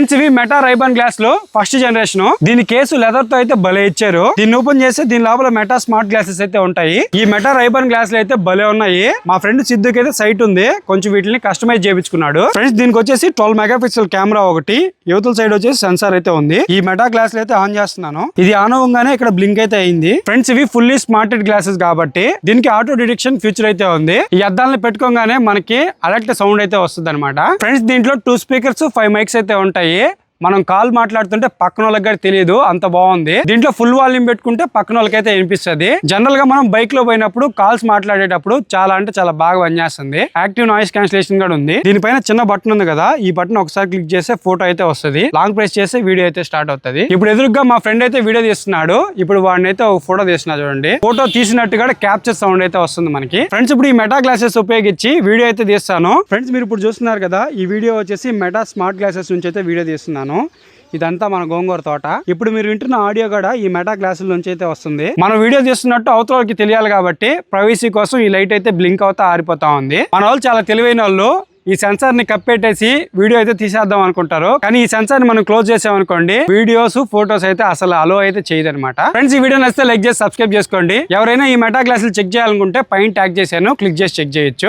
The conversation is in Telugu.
ఫ్రెండ్స్ ఇవి మెటా రైబాన్ గ్లాస్లో ఫస్ట్ జనరేషన్. దీని కేసు లెదర్తో అయితే భలే ఇచ్చారు. దీన్ని ఓపెన్ చేస్తే దీని లోపల మెటా స్మార్ట్ గ్లాసెస్ అయితే ఉంటాయి. ఈ మెటా రైబాన్ గ్లాసులు అయితే భలే ఉన్నాయి. మా ఫ్రెండ్ సిద్ధుకి అయితే సైట్ ఉంది. కొంచెం వీటిని కస్టమైజ్ చేయించుకున్నాడు. ఫ్రెండ్స్ దీనికి వచ్చేసి ట్వెల్వ్ మెగా పిక్సెల్ కెమెరా ఒకటి. యువతల సైడ్ వచ్చేసి సెన్సార్ అయితే ఉంది. ఈ మెటా గ్లాస్ అయితే ఆన్ చేస్తున్నాను. ఇది ఆన్ అవ్వగానే ఇక్కడ బ్లింక్ అయితే అయింది. ఫ్రెండ్స్ ఇవి ఫుల్లీ స్మార్టెడ్ గ్లాసెస్ కాబట్టి దీనికి ఆటో డిడిక్షన్ ఫ్యూచర్ అయితే ఉంది. ఈ అద్దాలను పెట్టుకోగానే మనకి అలర్ట్ సౌండ్ అయితే వస్తుంది ఫ్రెండ్స్ దీంట్లో టూ స్పీకర్స్ ఫైవ్ మైక్స్ అయితే ఉంటాయి. 저희 మనం కాల్ మాట్లాడుతుంటే పక్కన వాళ్ళకి తెలియదు అంత బాగుంది. దీంట్లో ఫుల్ వాల్యూమ్ పెట్టుకుంటే పక్కన వాళ్ళకైతే వినిపిస్తుంది. జనరల్గా మనం బైక్లో పోయినప్పుడు కాల్స్ మాట్లాడేటప్పుడు చాలా అంటే చాలా బాగా పనిచేస్తుంది. యాక్టివ్ నాయిస్ క్యాన్సిలేషన్ కూడా ఉంది. దీనిపైన చిన్న బటన్ ఉంది కదా ఈ బటన్ ఒకసారి క్లిక్ చేస్తే ఫోటో అయితే వస్తుంది. లాంగ్ ప్రెస్ చేస్తే వీడియో అయితే స్టార్ట్ అవుతుంది. ఇప్పుడు ఎదురుగా మా ఫ్రెండ్ అయితే వీడియో తీస్తున్నాడు. ఇప్పుడు వాడిని అయితే ఒక ఫోటో తీస్తున్నా చూడండి. ఫోటో తీసినట్టుగా క్యాప్చర్ సౌండ్ అయితే వస్తుంది మనకి. ఫ్రెండ్స్ ఇప్పుడు ఈ మెటా గ్లాసెస్ ఉపయోగించి వీడియో అయితే తీస్తాను. ఫ్రెండ్స్ మీరు ఇప్పుడు చూస్తున్నారు కదా ఈ వీడియో వచ్చేసి మెటా స్మార్ట్ గ్లాసెస్ నుంచి అయితే వీడియో తీస్తున్నాను. ఇదంతా మన గోంగూర తోట. ఇప్పుడు మీరు వింటున్న ఆడియో కూడా ఈ మెటా గ్లాసుల నుంచి అయితే వస్తుంది. మనం వీడియో చేస్తున్నట్టు అవతల తెలియాలి కాబట్టి ప్రైవసీ కోసం ఈ లైట్ అయితే బ్లింక్ అవుతా ఆరిపోతా ఉంది. మన వాళ్ళు చాలా తెలివైన వాళ్ళు. ఈ సెన్సార్ని కప్పెట్టేసి వీడియో అయితే తీసేద్దాం అనుకుంటారు. కానీ ఈ సెన్సార్ని మనం క్లోజ్ చేసామనుకోండి వీడియోస్ ఫోటోస్ అయితే అసలు అలో అయితే చేయదనమాట ఫ్రెండ్స్ ఈ వీడియో నచ్చితే లైక్ చేసి సబ్స్క్రైబ్ చేసుకోండి. ఎవరైనా ఈ మెటా గ్లాసులు చెక్ చేయాలనుకుంటే పైన ట్యాగ్ చేశాను. క్లిక్ చేసి చెక్ చేయొచ్చు.